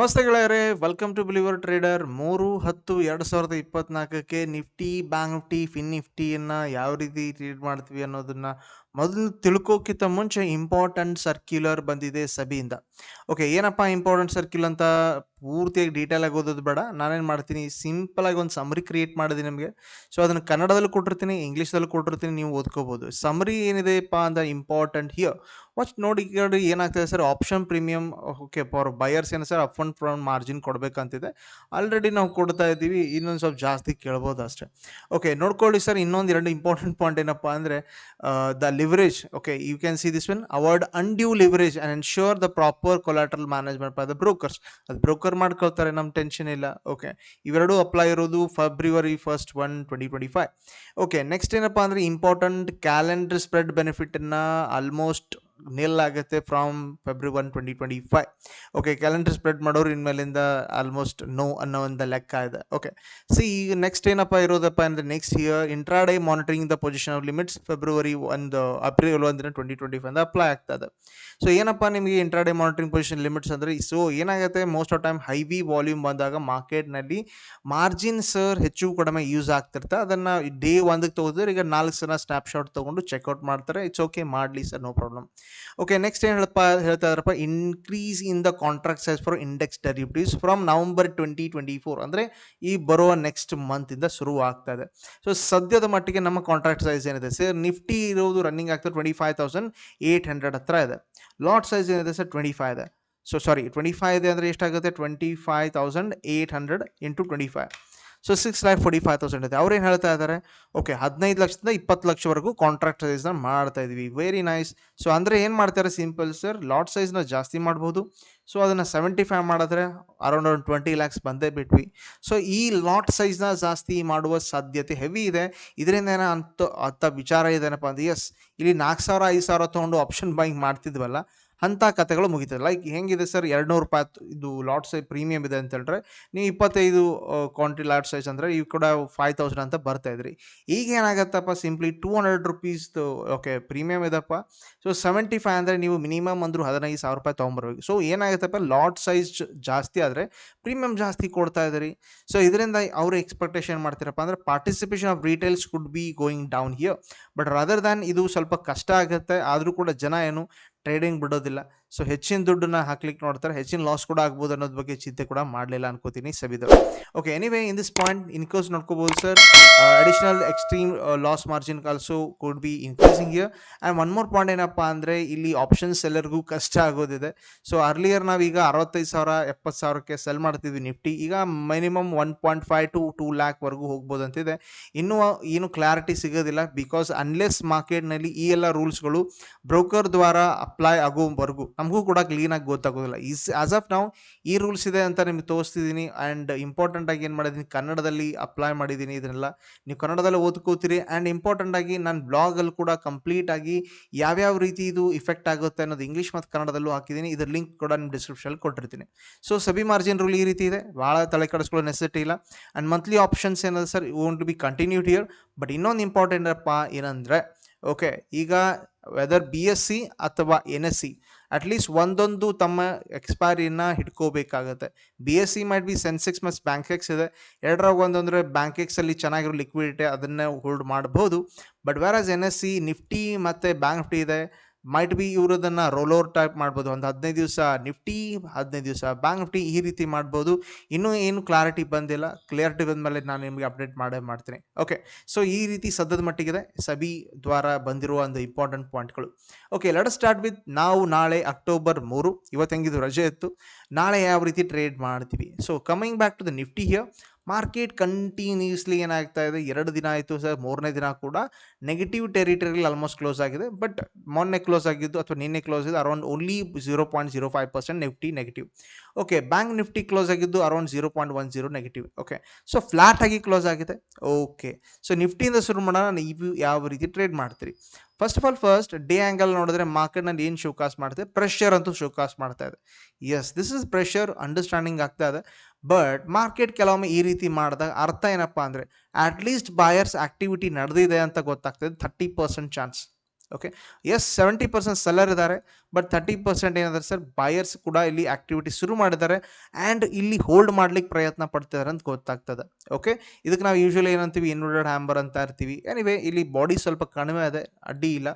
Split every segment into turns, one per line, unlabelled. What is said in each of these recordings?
ನಮಸ್ತೆ ಗೆಳೆಯರೇ welcome to believer trader ಮೂರು, ಹತ್ತು, ಎರಡು ಸಾವಿರದ ಇಪ್ಪತ್ನಾಲ್ಕಕ್ಕೆ ನಿಫ್ಟಿ ಬ್ಯಾಂಕ್ ನಿಫ್ಟಿ ಫಿನ್ ನಿಫ್ಟಿಯನ್ನು ಯಾವ ರೀತಿ ಟ್ರೇಡ್ ಮಾಡ್ತೀವಿ ಅನ್ನೋದನ್ನ ಮೊದಲು ತಿಳ್ಕೋಕ್ಕಿಂತ ಮುಂಚೆ ಇಂಪಾರ್ಟೆಂಟ್ ಸರ್ಕ್ಯುಲರ್ ಬಂದಿದೆ ಸಭೆಯಿಂದ. ಓಕೆ ಏನಪ್ಪ ಇಂಪಾರ್ಟೆಂಟ್ ಸರ್ಕ್ಯುಲ್ ಅಂತ ಪೂರ್ತಿಯಾಗಿ ಡೀಟೇಲ್ ಆಗಿ ಓದೋದು ಬೇಡ. ನಾನೇನು ಮಾಡ್ತೀನಿ ಸಿಂಪಲ್ ಆಗಿ ಒಂದು ಸಮರಿ ಕ್ರಿಯೇಟ್ ಮಾಡಿದೆ ನಿಮಗೆ. ಸೊ ಅದನ್ನು ಕನ್ನಡದಲ್ಲಿ ಕೊಟ್ಟಿರ್ತೀನಿ ಇಂಗ್ಲೀಷ್ದಲ್ಲಿ ಕೊಟ್ಟಿರ್ತೀನಿ, ನೀವು ಓದ್ಕೋಬೋದು. ಸಮರಿ ಏನಿದೆಪ್ಪ ಅಂತ ಇಂಪಾರ್ಟೆಂಟ್ ಹಿಯರ್ ವಾಚ್ ನೋಡಿ ನೋಡಿ ಏನಾಗ್ತದೆ sir option premium okay for buyers ಏನು sir up and from margin ಕೊಡಬೇಕಂತಿದೆ. Already ನಾವು ಕೊಡ್ತಾ ಇದ್ದೀವಿ, ಇನ್ನೊಂದು ಸ್ವಲ್ಪ ಜಾಸ್ತಿ ಕೇಳ್ಬೋದು ಅಷ್ಟೇ. ಓಕೆ ನೋಡ್ಕೊಳ್ಳಿ ಸರ್, ಇನ್ನೊಂದು ಎರಡು ಇಂಪಾರ್ಟೆಂಟ್ ಪಾಯಿಂಟ್ ಏನಪ್ಪ ಅಂದರೆ the leverage okay you can see this one avoid undue leverage and ensure the proper collateral management by the brokers ಅದು ಬ್ರೋಕರ್ ಮಾಡ್ಕೊಳ್ತಾರೆ ನಮ್ ಟೆನ್ಷನ್ ಇಲ್ಲ. ಓಕೆ ಇವೆರಡು ಅಪ್ಲೈ ಇರೋದು February first one twenty twenty five okay next ಏನಪ್ಪಾ ಅಂದ್ರೆ important calendar spread ಬೆನಿಫಿಟನ್ನು almost nil ಆಗುತ್ತೆ from February one twenty twenty five okay calendar spread ಮಾಡೋರು ಇನ್ಮೇಲಿಂದ ಆಲ್ಮೋಸ್ಟ್ ನೋ ಅನ್ನೋ ಒಂದು ಲೆಕ್ಕ ಇದೆ. ಓಕೆ ಸಿ ಈಗ ನೆಕ್ಸ್ಟ್ ಏನಪ್ಪ ಇರೋದಪ್ಪ ಅಂದರೆ next year intraday monitoring the position of limits February ಒಂದು ಅಪ್ರಿಲ್ ಒಂದಿನ ಟ್ವೆಂಟಿ ಟ್ವೆಂಟಿ ಫೈವ್ ಅಪ್ಲೈ ಆಗ್ತದೆ ಸೊ ಏನಪ್ಪ ನಿಮಗೆ ಇಂಟ್ರಾಡೇ ಮಾನಿಟರಿಂಗ್ ಪೊಸಿಷನ್ ಲಿಮಿಟ್ಸ್ ಅಂದರೆ ಸೊ ಏನಾಗುತ್ತೆ most of time heavy volume ಬಂದಾಗ ಮಾರ್ಕೆಟ್ನಲ್ಲಿ ಮಾರ್ಜಿನ್ ಸರ್ ಹೆಚ್ಚು ಕಡಿಮೆ ಯೂಸ್ ಆಗ್ತಿರ್ತೆ ಅದನ್ನು ಡೇ ಒಂದಕ್ಕೆ ತಗೋದ್ರೆ ಈಗ ನಾಲ್ಕು ಸಲ ಸ್ನ್ಯಾಪ್ಶಾಟ್ ತೊಗೊಂಡು ಚೆಕ್ಔಟ್ ಮಾಡ್ತಾರೆ. ಇಟ್ಸ್ ಓಕೆ ಮಾಡಲಿ sir no problem okay next ಏನು ಹೇಳಪ್ಪ, ಹೇಳ್ತಾ ಇದ್ದಾರಪ್ಪ increase in the contract size for index derivatives from November twenty twenty four ಅಂದರೆ ಈ ಬರುವ ನೆಕ್ಸ್ಟ್ ಮಂತಿಂದ ಶುರು ಆಗ್ತಾ ಇದೆ. ಸೊ ಸದ್ಯದ ಮಟ್ಟಿಗೆ ನಮ್ಮ ಕಾಂಟ್ರಾಕ್ಟ್ ಸೈಜ್ ಏನಿದೆ? ಸರ್ ನಿಫ್ಟಿ ಇರೋದು ರನ್ನಿಂಗ್ ಆಗ್ತದೆ twenty five thousand eight hundred ಹತ್ರ ಇದೆ. ಲಾಟ್ ಸೈಜ್ ಏನಿದೆ ಸರ್? ಟ್ವೆಂಟಿ ಫೈವ್ ಇದೆ. ಸೊ ಸಾರಿ ಟ್ವೆಂಟಿ ಫೈವ್ ಇದೆ ಅಂದರೆ ಎಷ್ಟಾಗುತ್ತೆ? Twenty five thousand eight hundred into twenty five so six lakh forty five thousand ಇದೆ. ಅವ್ರೇನು ಹೇಳ್ತಾ ಇದ್ದಾರೆ? ಓಕೆ ಹದಿನೈದು ಲಕ್ಷದಿಂದ ಇಪ್ಪತ್ತು ಲಕ್ಷವರೆಗೂ ಕಾಂಟ್ರಾಕ್ಟ್ ಸೈಜ್ನ ಮಾಡ್ತಾ ಇದ್ವಿ. ವೆರಿ ನೈಸ್ ಸೊ ಅಂದರೆ ಏನು ಮಾಡ್ತಾರೆ? ಸಿಂಪಲ್ ಸರ್ ಲಾಟ್ ಸೈಜ್ನ ಜಾಸ್ತಿ ಮಾಡ್ಬೋದು. ಸೊ ಅದನ್ನು ಸೆವೆಂಟಿ ಫೈವ್ ಮಾಡಿದ್ರೆ ಅರೌಂಡ್ ಅರೌಂಡ್ ಟ್ವೆಂಟಿ ಲ್ಯಾಕ್ಸ್ ಬಂದೇ ಬಿಟ್ವಿ. ಸೊ ಈ ಲಾಟ್ ಸೈಜ್ನ ಜಾಸ್ತಿ ಮಾಡುವ ಸಾಧ್ಯತೆ ಹೆವಿ ಇದೆ. ಇದರಿಂದ ಏನೋ ಅಂತ ಅಂತ ವಿಚಾರ ಇದೇನಪ್ಪ ಅಂದ್ರೆ ಎಸ್ ಇಲ್ಲಿ ನಾಲ್ಕು ಸಾವಿರ, ಐದು ಸಾವಿರ ತೊಗೊಂಡು ಆಪ್ಷನ್ ಬೈಂಗ್ ಮಾಡ್ತಿದ್ವಲ್ಲ ಅಂಥ ಕತೆಗಳು ಮುಗಿತದೆ. ಲೈಕ್ ಹೆಂಗಿದೆ ಸರ್ ಎರಡು ನೂರು ರೂಪಾಯಿ ಇದು ಲಾಟ್ ಸೈಜ್ ಪ್ರೀಮಿಯಮ್ ಇದೆ ಅಂತ ಹೇಳಿದ್ರೆ, ನೀವು ಇಪ್ಪತ್ತೈದು ಕ್ವಾಂಟಿ ಲಾಟ್ ಸೈಜ್ ಅಂದರೆ ಇವು ಕೂಡ ಫೈವ್ ತೌಸಂಡ್ ಅಂತ ಬರ್ತಾ ಇದ್ರಿ. ಈಗ ಏನಾಗತ್ತಪ್ಪ? ಸಿಂಪ್ಲಿ ಟೂ ಹಂಡ್ರೆಡ್ ರುಪೀಸ್ದು ಓಕೆ ಪ್ರೀಮಿಯಮ್ ಇದಪ್ಪ. ಸೊ ಸೆವೆಂಟಿ ಫೈವ್ ಅಂದರೆ ನೀವು ಮಿನಿಮಮ್ ಅಂದರೂ ಹದಿನೈದು ಸಾವಿರ ರೂಪಾಯಿ ತೊಗೊಂಬರ್ಬೇಕು. ಸೊ ಏನಾಗುತ್ತಪ್ಪ? ಲಾಟ್ ಸೈಜ್ ಜಾಸ್ತಿ ಆದರೆ ಪ್ರೀಮಿಯಮ್ ಜಾಸ್ತಿ ಕೊಡ್ತಾ ಇದ್ರಿ. ಸೊ ಇದರಿಂದ ಅವರು ಎಕ್ಸ್ಪೆಕ್ಟೇಷನ್ ಮಾಡ್ತೀರಪ್ಪ ಅಂದರೆ participation of retails could be going down here but rather than ಇದು ಸ್ವಲ್ಪ ಕಷ್ಟ ಆಗುತ್ತೆ, ಆದರೂ ಕೂಡ ಜನ ಏನು ಟ್ರೇಡಿಂಗ್ ಬಿಡೋದಿಲ್ಲ. ಸೊ ಹೆಚ್ಚಿನ ದುಡ್ಡನ್ನ ಹಾಕ್ಲಿಕ್ಕೆ ನೋಡ್ತಾರೆ. ಹೆಚ್ಚಿನ ಲಾಸ್ ಕೂಡ ಆಗ್ಬೋದು ಅನ್ನೋದ್ರ ಬಗ್ಗೆ ಚಿಂತೆ ಕೂಡ ಮಾಡಲಿಲ್ಲ ಅನ್ಕೋತೀನಿ ಸಬಿದವರು okay anyway in this point ಇನ್ಕೋಸ್ ನೋಡ್ಕೋಬಹುದು sir additional extreme loss margin also could be increasing year and one more point ಏನಪ್ಪ ಅಂದರೆ, ಇಲ್ಲಿ ಆಪ್ಷನ್ಸ್ ಎಲ್ಲರಿಗೂ ಕಷ್ಟ ಆಗೋದಿದೆ. ಸೊ ಅರ್ಲಿಯರ್ ನಾವೀಗ ಅರವತ್ತೈದು ಸಾವಿರ, ಎಪ್ಪತ್ತು ಸಾವಿರಕ್ಕೆ ಸೆಲ್ ಮಾಡ್ತಿದ್ವಿ ನಿಫ್ಟಿ. ಈಗ minimum one point five to two ಲ್ಯಾಕ್ವರೆಗೂ ಹೋಗ್ಬೋದು ಅಂತಿದೆ ಇನ್ನೂ ಏನು ಕ್ಲಾರಿಟಿ ಸಿಗೋದಿಲ್ಲ ಬಿಕಾಸ್ ಅನ್ಲೆಸ್ ಮಾರ್ಕೆಟ್ನಲ್ಲಿ ಈ ಎಲ್ಲ ರೂಲ್ಸ್ಗಳು ಬ್ರೋಕರ್ ದ್ವಾರ ಅಪ್ಲೈ ಆಗೋವರೆಗೂ ನಮಗೂ ಕೂಡ ಕ್ಲೀನಾಗಿ ಗೊತ್ತಾಗೋದಿಲ್ಲ. ಈಸ್ ಆಸ್ ಆಫ್ ನಾವು ಈ ರೂಲ್ಸ್ ಇದೆ ಅಂತ ನಿಮ್ಗೆ ತೋರಿಸ್ತಿದ್ದೀನಿ ಆ್ಯಂಡ್ ಇಂಪಾರ್ಟೆಂಟಾಗಿ ಏನು ಮಾಡಿದ್ದೀನಿ ಕನ್ನಡದಲ್ಲಿ ಅಪ್ಲೈ ಮಾಡಿದ್ದೀನಿ ಇದನ್ನೆಲ್ಲ. ನೀವು ಕನ್ನಡದಲ್ಲಿ ಓದ್ಕೋತೀರಿ ಆ್ಯಂಡ್ ಇಂಪಾರ್ಟೆಂಟಾಗಿ ನಾನು ಬ್ಲಾಗಲ್ಲಿ ಕೂಡ ಕಂಪ್ಲೀಟಾಗಿ ಯಾವ್ಯಾವ ರೀತಿ ಇದು ಇಫೆಕ್ಟ್ ಆಗುತ್ತೆ ಅನ್ನೋದು ಇಂಗ್ಲೀಷ್ ಮತ್ತು ಕನ್ನಡದಲ್ಲೂ ಹಾಕಿದ್ದೀನಿ ಇದ್ರ ಲಿಂಕ್ ಕೂಡ ನಿಮ್ಮ ಡಿಸ್ಕ್ರಿಪ್ಷನಲ್ಲಿ ಕೊಟ್ಟಿರ್ತೀನಿ. ಸೊ ಸಬಿ ಮಾರ್ಜಿನ್ ರೂಲ್ ಈ ರೀತಿ ಇದೆ. ಭಾಳ ತಲೆ ಕೆಡಿಸ್ಕೊಳ್ಳೋ ನೆಸೆಸಿಟಿ ಇಲ್ಲ. ಆ್ಯಂಡ್ ಮಂತ್ಲಿ ಆಪ್ಷನ್ಸ್ ಏನದ sir to be continued here but ಇನ್ನೊಂದು ಇಂಪಾರ್ಟೆಂಟ್ ಅಪ್ಪ ಏನಂದರೆ ಓಕೆ ಈಗ ವೆದರ್ ಬಿ ಎಸ್ ಸಿ ಅಥವಾ N S C at least ಒಂದೊಂದು ತಮ್ಮ ಎಕ್ಸ್ಪೈರಿನ ಹಿಡ್ಕೋಬೇಕಾಗತ್ತೆ. B S C might be Sensex ಮತ್ತು ಬ್ಯಾಂಕೆಕ್ಸ್ ಇದೆ. ಎರಡರಾಗ ಒಂದಂದರೆ ಬ್ಯಾಂಕ್ ಬ್ಯಾಂಕೆಕ್ಸಲ್ಲಿ ಚೆನ್ನಾಗಿರೋ ಲಿಕ್ವಿಡಿಟಿ ಅದನ್ನೇ ಹೋಲ್ಡ್ ಮಾಡ್ಬೋದು. But where N S C Nifty ಮತ್ತು ಬ್ಯಾಂಕ್ ನಿಫ್ಟಿ ಇದೆ. ಮೈಟ್ ಬಿ ಇವರು ಅದನ್ನು ಟೈಪ್ ಮಾಡ್ಬೋದು. ಒಂದು ಹದಿನೈದು ದಿವಸ ನಿಫ್ಟಿ ಹದಿನೈದು ದಿವಸ ಬ್ಯಾಂಕ್ ನಿಫ್ಟಿ ಈ ರೀತಿ ಮಾಡ್ಬೋದು. ಇನ್ನೂ ಏನು ಕ್ಲಾರಿಟಿ ಬಂದಿಲ್ಲ. ಕ್ಲಿಯರಿಟಿ ಬಂದಮೇಲೆ ನಾನು ನಿಮಗೆ ಅಪ್ಡೇಟ್ ಮಾಡೇ ಮಾಡ್ತೀನಿ. ಓಕೆ ಸೊ ಈ ರೀತಿ ಸದ್ಯದ ಮಟ್ಟಿಗಿದೆ ಸಬಿ ದ್ವಾರ ಬಂದಿರುವ ಒಂದು ಇಂಪಾರ್ಟೆಂಟ್ ಪಾಯಿಂಟ್ಗಳು ಓಕೆ ಲೆಟ್ ಸ್ಟಾರ್ಟ್ ವಿತ್ ನಾವು ನಾಳೆ ಅಕ್ಟೋಬರ್ ಮೂರು. ಇವತ್ತು ಹೆಂಗಿದು ರಜೆ ಇತ್ತು. ನಾಳೆ ಯಾವ ರೀತಿ ಟ್ರೇಡ್ ಮಾಡ್ತೀವಿ? So coming back to the Nifty here market continuously ಏನಾಗ್ತಾ ಇದೆ, ಎರಡು ದಿನ ಆಯಿತು ಸರ್, ಮೂರನೇ ದಿನ ಕೂಡ ನೆಗೆಟಿವ್ ಟೆರಿಟರಿಲಿ ಆಲ್ಮೋಸ್ಟ್ ಕ್ಲೋಸ್ ಆಗಿದೆ. ಬಟ್ ಮೊನ್ನೆ ಕ್ಲೋಸ್ ಆಗಿದ್ದು ಅಥವಾ ನಿನ್ನೆ ಕ್ಲೋಸ್ ಇದೆ around only zero point zero five percent Nifty negative okay bank Nifty close ಆಗಿದ್ದು around zero point one zero negative okay so flat ಆಗಿ ಕ್ಲೋಸ್ ಆಗಿದೆ. ಓಕೆ ಸೊ ನಿಫ್ಟಿಯಿಂದ ಶುರು ಮಾಡೋಣ. ನೀವು ಯಾವ ರೀತಿ ಟ್ರೇಡ್ ಮಾಡ್ತೀರಿ? First of all first day angle ನೋಡಿದ್ರೆ ಮಾರ್ಕೆಟ್ನಲ್ಲಿ ಏನು ಶೋಕಾಸ್ ಮಾಡ್ತದೆ? ಪ್ರೆಷರ್ ಅಂತೂ ಶೋಕಾಸ್ ಮಾಡ್ತಾ ಇದೆ. Yes this is pressure understanding ಆಗ್ತಾ ಇದೆ. ಬಟ್ ಮಾರ್ಕೆಟ್ ಕೆಲವೊಮ್ಮೆ ಈ ರೀತಿ ಮಾಡಿದಾಗ ಅರ್ಥ ಏನಪ್ಪ ಅಂದರೆ ಅಟ್ಲೀಸ್ಟ್ ಬಾಯರ್ಸ್ ಆಕ್ಟಿವಿಟಿ ನಡೆದಿದೆ ಅಂತ ಗೊತ್ತಾಗ್ತದೆ thirty percent chance okay yes seventy percent seller ಇದ್ದಾರೆ ಬಟ್ ತರ್ಟಿ ಪರ್ಸೆಂಟ್ ಏನಾದರೆ ಸರ್ ಬಾಯರ್ಸ್ ಕೂಡ ಇಲ್ಲಿ ಆಕ್ಟಿವಿಟಿ ಶುರು ಮಾಡಿದ್ದಾರೆ ಆ್ಯಂಡ್ ಇಲ್ಲಿ ಹೋಲ್ಡ್ ಮಾಡ್ಲಿಕ್ಕೆ ಪ್ರಯತ್ನ ಪಡ್ತಿದ್ದಾರೆ ಅಂತ ಗೊತ್ತಾಗ್ತದೆ. ಓಕೆ ಇದಕ್ಕೆ ನಾವು ಯೂಶ್ವಲಿ ಏನಂತೀವಿ ಇನ್ವರ್ಟೆಡ್ ಹ್ಯಾಂಬರ್ ಅಂತ ಇರ್ತೀವಿ. ಎನಿವೆ ಇಲ್ಲಿ ಬಾಡಿ ಸ್ವಲ್ಪ ಕಡಿಮೆ ಇದೆ, ಅಡ್ಡಿ ಇಲ್ಲ.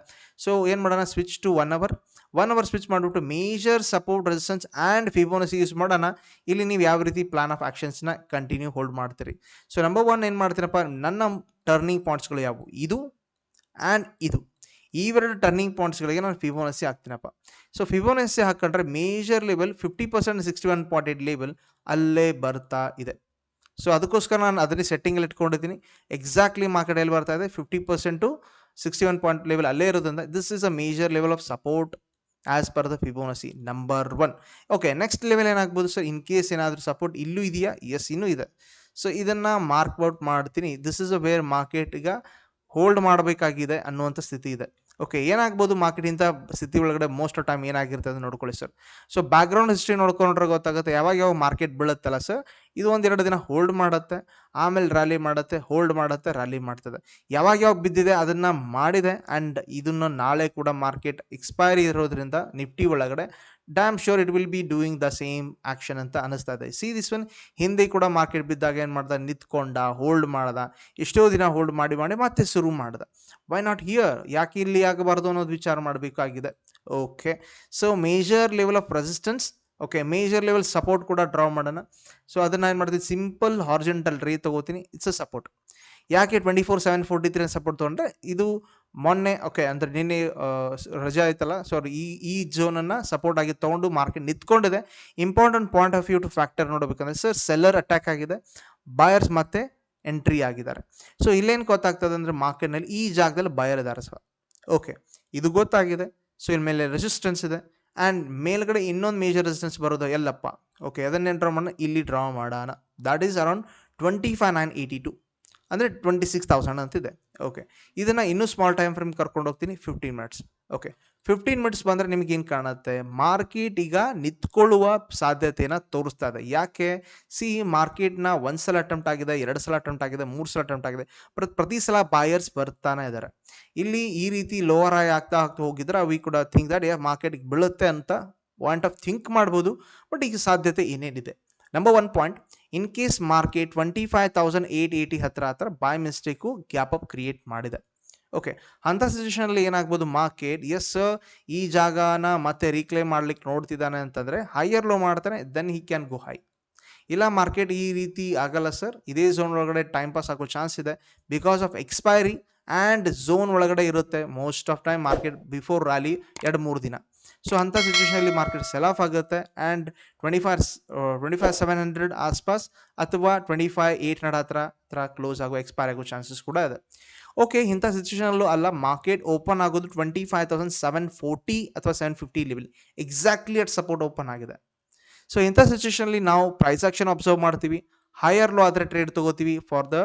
ಸೊ ಏನು ಮಾಡೋಣ switch to one hour one hour switch ಮಾಡಿಬಿಟ್ಟು major support resistance and Fibonacci use ಮಾಡೋಣ. ಇಲ್ಲಿ ನೀವು ಯಾವ ರೀತಿ ಪ್ಲಾನ್ ಆಫ್ ಆ್ಯಕ್ಷನ್ಸ್ನ ಕಂಟಿನ್ಯೂ ಹೋಲ್ಡ್ ಮಾಡ್ತೀರಿ? ಸೊ ನಂಬರ್ ಒನ್ ಏನು ಮಾಡ್ತೀನಪ್ಪ ನನ್ನ ಟರ್ನಿಂಗ್ ಪಾಯಿಂಟ್ಸ್ಗಳು ಯಾವುವು? ಇದು ಆ್ಯಂಡ್ ಇದು. ಇವೆರಡು ಟರ್ನಿಂಗ್ ಪಾಯಿಂಟ್ಸ್ಗಳಿಗೆ ನಾನು ಫಿಬೋನಸಿ ಹಾಕ್ತೀನಪ್ಪ. ಸೊ ಫಿಬೋನಸಿ ಹಾಕೊಂಡ್ರೆ major level fifty percent sixty one point eight level ಅಲ್ಲೇ ಬರ್ತಾ ಇದೆ. ಸೊ ಅದಕ್ಕೋಸ್ಕರ ನಾನು ಅದನ್ನೇ ಸೆಟ್ಟಿಂಗಲ್ಲಿ ಇಟ್ಕೊಂಡಿದ್ದೀನಿ. ಎಕ್ಸಾಕ್ಟ್ಲಿ ಮಾರ್ಕೆಟ್ ಎಲ್ಲಿ ಬರ್ತಾ ಇದೆ. Fifty percent sixty one point level ಅಲ್ಲೇ ಇರೋದ್ರಿಂದ this is a major level of support as per the Fibonacci number one okay next level ಏನಾಗ್ಬೋದು ಸರ್ ಇನ್ ಕೇಸ್ ಏನಾದರೂ ಸಪೋರ್ಟ್ ಇಲ್ಲೂ ಇದೆಯಾ? ಎಸ್ ಇನ್ನೂ ಇದೆ. ಸೊ ಇದನ್ನು ಮಾರ್ಕ್ ಔಟ್ ಮಾಡ್ತೀನಿ. This is a where market ಈಗ ಹೋಲ್ಡ್ ಮಾಡಬೇಕಾಗಿದೆ ಅನ್ನುವಂಥ ಸ್ಥಿತಿ ಇದೆ. ಓಕೆ ಏನಾಗ್ಬೋದು ಮಾರ್ಕೆಟ್ ಇಂಥ ಸ್ಥಿತಿ ಒಳಗಡೆ ಮೋಸ್ಟ್ ಆಫ್ ಟೈಮ್ ಏನಾಗಿರ್ತದೆ ನೋಡ್ಕೊಳ್ಳಿ ಸರ್ ಸೊ ಬ್ಯಾಕ್ಗ್ರೌಂಡ್ ಹಿಸ್ಟ್ರಿ ನೋಡ್ಕೊಂಡ್ರೆ ಗೊತ್ತಾಗುತ್ತೆ, ಯಾವಾಗ ಯಾವಾಗ ಮಾರ್ಕೆಟ್ ಬೀಳುತ್ತಲ್ಲ ಸರ್ ಇದು ಒಂದೆರಡು ದಿನ ಹೋಲ್ಡ್ ಮಾಡುತ್ತೆ, ಆಮೇಲೆ ರ್ಯಾಲಿ ಮಾಡುತ್ತೆ ಹೋಲ್ಡ್ ಮಾಡುತ್ತೆ ರ್ಯಾಲಿ ಮಾಡ್ತದೆ. ಯಾವಾಗ ಯಾವಾಗ ಬಿದ್ದಿದೆ ಅದನ್ನು ಮಾಡಿದೆ ಆ್ಯಂಡ್ ಇದನ್ನು ನಾಳೆ ಕೂಡ ಮಾರ್ಕೆಟ್ ಎಕ್ಸ್ಪೈರಿ ಇರೋದ್ರಿಂದ ನಿಫ್ಟಿ ಒಳಗಡೆ damn sure it will be doing the same action ಅಂತ ಅನಿಸ್ತಾ ಇದೆ. ಸಿ ದಿಸ್ ಒನ್ ಹಿಂದೆ ಕೂಡ ಮಾರ್ಕೆಟ್ ಬಿದ್ದಾಗ ಏನು ಮಾಡ್ದೆ? ನಿಂತ್ಕೊಂಡ ಹೋಲ್ಡ್ ಮಾಡ್ದ. ಎಷ್ಟೋ ದಿನ ಹೋಲ್ಡ್ ಮಾಡಿ ಮಾಡಿ ಮತ್ತೆ ಶುರು ಮಾಡ್ದ. ವೈ ನಾಟ್ ಹಿಯರ್ ಯಾಕೆ ಇಲ್ಲಿ ಆಗಬಾರ್ದು ಅನ್ನೋದು ವಿಚಾರ ಮಾಡಬೇಕಾಗಿದೆ. Okay so major level of resistance okay major level support ಕೂಡ ಡ್ರಾ ಮಾಡೋಣ. ಸೊ ಅದನ್ನು ಏನು ಮಾಡ್ತೀನಿ? ಸಿಂಪಲ್ ಹಾರ್ಜೆಂಟಲ್ ರೀ ತಗೋತೀನಿ. ಇಟ್ಸ್ ಅ ಸಪೋರ್ಟ್ ಯಾಕೆ twenty four seven forty three support ತೊಗೊಂಡ್ರೆ, ಇದು ಮೊನ್ನೆ ಓಕೆ ಅಂದರೆ ನಿನ್ನೆ ರಜೆ ಆಯ್ತಲ್ಲ ಸೊ ಈ ಈ ಝೋನನ್ನು ಸಪೋರ್ಟ್ ಆಗಿ ತೊಗೊಂಡು market ನಿಂತ್ಕೊಂಡಿದೆ. Important point of view two factor ನೋಡಬೇಕಂದ್ರೆ sir seller attack ಆಗಿದೆ ಬಾಯರ್ಸ್ ಮತ್ತೆ ಎಂಟ್ರಿ ಆಗಿದ್ದಾರೆ. ಸೊ ಇಲ್ಲೇನು ಗೊತ್ತಾಗ್ತದೆ ಅಂದರೆ ಮಾರ್ಕೆಟ್ನಲ್ಲಿ ಈ ಜಾಗದಲ್ಲಿ ಬಯರ್ ಇದ್ದಾರೆ ಸರ್ ಓಕೆ ಇದು ಗೊತ್ತಾಗಿದೆ ಸೊ ಇನ್ ಮೇಲೆ ರೆಸಿಸ್ಟೆನ್ಸ್ ಇದೆ ಆ್ಯಂಡ್ ಮೇಲ್ಗಡೆ ಇನ್ನೊಂದು ಮೇಜರ್ ರೆಸಿಸ್ಟೆನ್ಸ್ ಬರೋದು ಎಲ್ಲಪ್ಪ. ಓಕೆ ಅದನ್ನೇನು ಡ್ರಾ ಮಾಡೋಣ? ಇಲ್ಲಿ ಡ್ರಾ ಮಾಡೋಣ. That is around twenty five nine eighty two ಅಂದರೆ ಟ್ವೆಂಟಿ ಸಿಕ್ಸ್ ತೌಸಂಡ್ ಅಂತಿದೆ. ಓಕೆ ಇದನ್ನು ಇನ್ನೂ ಸ್ಮಾಲ್ ಟೈಮ್ ಫ್ರೇಮ್ ಕರ್ಕೊಂಡು ಹೋಗ್ತೀನಿ fifteen minutes okay fifteen minutes ಬಂದರೆ ನಿಮಗೇನು ಕಾಣುತ್ತೆ? ಮಾರ್ಕೆಟ್ ಈಗ ನಿಂತ್ಕೊಳ್ಳುವ ಸಾಧ್ಯತೆಯನ್ನು ತೋರಿಸ್ತಾ ಇದೆ. ಯಾಕೆ? ಸಿ ಮಾರ್ಕೆಟ್ನ ಒಂದು ಸಲ ಅಟೆಂಪ್ಟ್ ಆಗಿದೆ, ಎರಡು ಸಲ ಅಟೆಂಪ್ಟ್ ಆಗಿದೆ, ಮೂರು ಸಲ ಅಟೆಂಪ್ಟ್ ಆಗಿದೆ. ಪ್ರತಿ ಪ್ರತಿ ಸಲ ಬಾಯರ್ಸ್ ಬರ್ತಾನೆ ಇದ್ದಾರೆ ಇಲ್ಲಿ ಈ ರೀತಿ ಲೋವರ್ ಆಗಿ ಆಗ್ತಾ ಆಗ್ತಾ ಹೋಗಿದ್ರೆ ವಿ ಕೂಡ ಥಿಂಕ್ ದಟ್ ಮಾರ್ಕೆಟ್ಗೆ ಬೀಳುತ್ತೆ ಅಂತ ಪಾಯಿಂಟ್ ಆಫ್ ಥಿಂಕ್ ಮಾಡ್ಬೋದು ಬಟ್ ಈಗ ಸಾಧ್ಯತೆ ಏನೇನಿದೆ? Number one point in case market twenty five thousand eight eighty ಹತ್ರ ಹತ್ರ by mistake gap up create ಮಾಡಿದೆ. ಓಕೆ ಅಂಥ ಸಿಚುವೇಷನಲ್ಲಿ ಏನಾಗ್ಬೋದು ಮಾರ್ಕೆಟ್ ಎಸ್ ಈ ಜಾಗನ ಮತ್ತೆ ರೀಕ್ಲೇಮ್ ಮಾಡ್ಲಿಕ್ಕೆ ನೋಡ್ತಿದ್ದಾನೆ ಅಂತಂದರೆ ಹೈಯರ್ ಲೋ ಮಾಡ್ತಾನೆ then he can go high ಇಲ್ಲ ಮಾರ್ಕೆಟ್ ಈ ರೀತಿ ಆಗಲ್ಲ ಸರ್ ಇದೇ ಝೋನ್ ಒಳಗಡೆ ಟೈಮ್ ಪಾಸ್ ಆಗೋ ಚಾನ್ಸ್ ಇದೆ. Because of expiry and zone ಒಳಗಡೆ ಇರುತ್ತೆ most of time market before rally ಎರಡು ಮೂರು ದಿನ. ಸೊ ಅಂಥ ಸಿಚುವೇಶನಲ್ಲಿ ಮಾರ್ಕೆಟ್ ಸೆಲ್ ಆಫ್ ಆಗುತ್ತೆ. And twenty five twenty five seven hundred ಆಸ್ಪಾಸ್ ಅಥವಾ ಟ್ವೆಂಟಿ ಫೈವ್ ಏಯ್ಟ್ ಹಂಡ್ರೆಡ್ ಹತ್ರ ಹತ್ರ ಕ್ಲೋಸ್ ಆಗೋ ಎಕ್ಸ್ಪೈರ್ ಆಗೋ ಚಾನ್ಸಸ್ ಕೂಡ ಇದೆ. ಓಕೆ ಇಂಥ ಸಿಚುವೇಷನಲ್ಲೂ ಅಲ್ಲ ಮಾರ್ಕೆಟ್ ಓಪನ್ ಆಗೋದು twenty five thousand seven forty ಅಥವಾ seven fifty level exactly at support open ಆಗಿದೆ. ಸೊ ಇಂಥ ಸಿಚುವೇಷನಲ್ಲಿ ನಾವು ಪ್ರೈಸ್ ಆಕ್ಷನ್ ಅಬ್ಸರ್ವ್ ಮಾಡ್ತೀವಿ. ಹೈಯರ್ ಲೋ ಆದರೆ ಟ್ರೇಡ್ ತೊಗೋತೀವಿ for the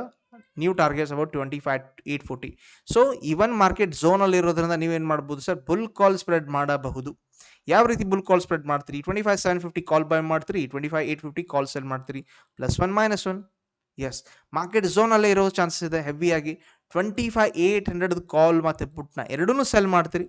new targets about twenty five eight forty so even market ಝೋನಲ್ಲಿ ಇರೋದ್ರಿಂದ ನೀವೇನು ಮಾಡ್ಬೋದು ಸರ್ ಬುಲ್ ಕಾಲ್ ಸ್ಪ್ರೆಡ್ ಮಾಡಬಹುದು. ಯಾವ ರೀತಿ ಬುಲ್ ಕಾಲ್ ಸ್ಪ್ರೆಡ್ ಮಾಡ್ತೀರಿ? Twenty five seven fifty call buy ಮಾಡ್ತೀರಿ? Twenty five eight fifty call sell ಮಾಡ್ತೀರಿ plus one minus one yes market ಝೋನಲ್ಲೇ ಇರೋ ಚಾನ್ಸಸ್ ಇದೆ ಹೆವಿಯಾಗಿ twenty five eight hundred call ಮತ್ತು ಪುಟ್ನ ಎರಡೂ ಸೆಲ್ ಮಾಡ್ತೀರಿ.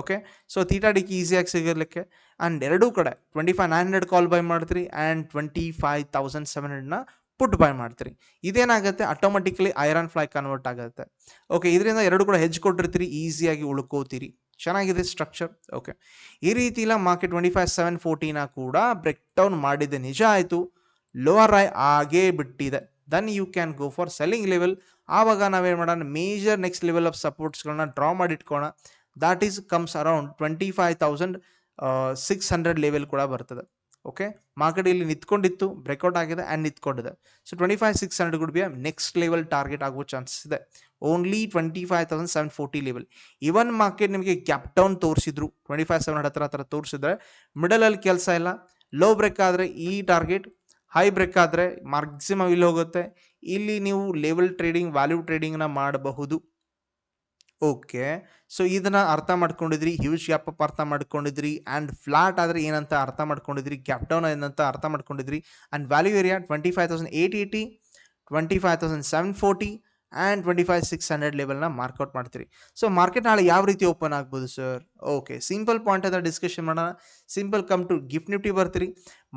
ಓಕೆ ಸೊ ತೀಟಾ ಡಿಕ್ಕಿ ಈಸಿಯಾಗಿ ಸಿಗಲಿಕ್ಕೆ. ಆ್ಯಂಡ್ ಎರಡೂ ಕಡೆ twenty five nine hundred call buy ಮಾಡ್ತೀರಿ. And twenty five thousand seven ಹಂಡ್ರೆಡ್ನ put buy ಮಾಡ್ತೀರಿ. ಇದೇನಾಗುತ್ತೆ? ಆಟೋಮೆಟಿಕಲಿ ಐರನ್ ಫ್ಲೈ ಕನ್ವರ್ಟ್ ಆಗುತ್ತೆ. ಓಕೆ ಇದರಿಂದ ಎರಡು ಕೂಡ ಹೆಜ್ ಕೊಟ್ಟಿರ್ತೀರಿ ಈಸಿಯಾಗಿ ಉಳ್ಕೋತೀರಿ. ಚೆನ್ನಾಗಿದೆ ಸ್ಟ್ರಕ್ಚರ್ ಓಕೆ ಈ ರೀತಿ ಇಲ್ಲ ಮಾರ್ಕೆಟ್ ಟ್ವೆಂಟಿ ಫೈವ್ ಸೆವೆನ್ ಫೋರ್ಟಿನ ಕೂಡ ಬ್ರೇಕ್ ಡೌನ್ ಮಾಡಿದೆ. ನಿಜ ಆಯಿತು. ಲೋವರ್ ಐ ಆಗೇ ಬಿಟ್ಟಿದೆ. Then you can go for selling level ಆವಾಗ ನಾವೇನು ಮಾಡೋಣ? ಮೇಜರ್ ನೆಕ್ಸ್ಟ್ ಲೆವೆಲ್ ಆಫ್ ಸಪೋರ್ಟ್ಸ್ಗಳನ್ನ draw ಮಾಡಿಟ್ಕೋಣ that is comes around twenty five thousand six hundred level ಕೂಡ ಬರ್ತದೆ. ಓಕೆ ಮಾರ್ಕೆಟ್ ಇಲ್ಲಿ ನಿಂತ್ಕೊಂಡಿತ್ತು ಬ್ರೇಕ್ಔಟ್ ಆಗಿದೆ and ನಿಂತ್ಕೊಂಡಿದೆ. So twenty five six hundred good be next level target ಆಗುವ ಚಾನ್ಸಸ್ ಇದೆ. Only twenty five thousand seven forty level even market ನಿಮಗೆ gap down ತೋರಿಸಿದ್ರು twenty five seven ಹತ್ರ ಹತ್ರ ತೋರಿಸಿದ್ರೆ ಮಿಡಲಲ್ಲಿ ಕೆಲಸ ಇಲ್ಲ. ಲೋ ಬ್ರೇಕ್ ಆದರೆ ಈ ಟಾರ್ಗೆಟ್ ಹೈ ಬ್ರೇಕ್ ಆದರೆ ಮ್ಯಾಕ್ಸಿಮಮ್ ಇಲ್ಲಿ ಹೋಗುತ್ತೆ. ಇಲ್ಲಿ ನೀವು ಲೆವೆಲ್ ಟ್ರೇಡಿಂಗ್ ವ್ಯಾಲ್ಯೂ ಟ್ರೇಡಿಂಗ್ನ ಮಾಡಬಹುದು. ಓಕೆ. ಸೊ, ಇದನ್ನ ಅರ್ಥ ಮಾಡ್ಕೊಂಡಿದ್ರಿ ಹ್ಯೂಜ್ ಗ್ಯಾಪ್ ಅಪ್ ಅರ್ಥ ಮಾಡ್ಕೊಂಡಿದ್ರಿ ಆ್ಯಂಡ್ ಫ್ಲಾಟ್ ಆದರೆ ಏನಂತ ಅರ್ಥ ಮಾಡ್ಕೊಂಡಿದ್ರಿ ಗ್ಯಾಪ್ ಡೌನ್ ಏನಂತ ಅರ್ಥ ಮಾಡ್ಕೊಂಡಿದ್ರಿ and value area twenty five thousand eight eighty twenty five thousand seven forty and twenty five six hundred ಲೆವೆಲ್ನ mark out ಮಾಡ್ತೀರಿ. ಸೊ ಮಾರ್ಕೆಟ್ ನಾಳೆ ಯಾವ ರೀತಿ ಓಪನ್ ಆಗ್ಬೋದು ಸರ್ ಓಕೆ ಸಿಂಪಲ್ ಪಾಯಿಂಟ್ ಅದ ಡಿಸ್ಕಷನ್ ಮಾಡೋಣ. Simple come to gift Nifty ಬರ್ತೀರಿ.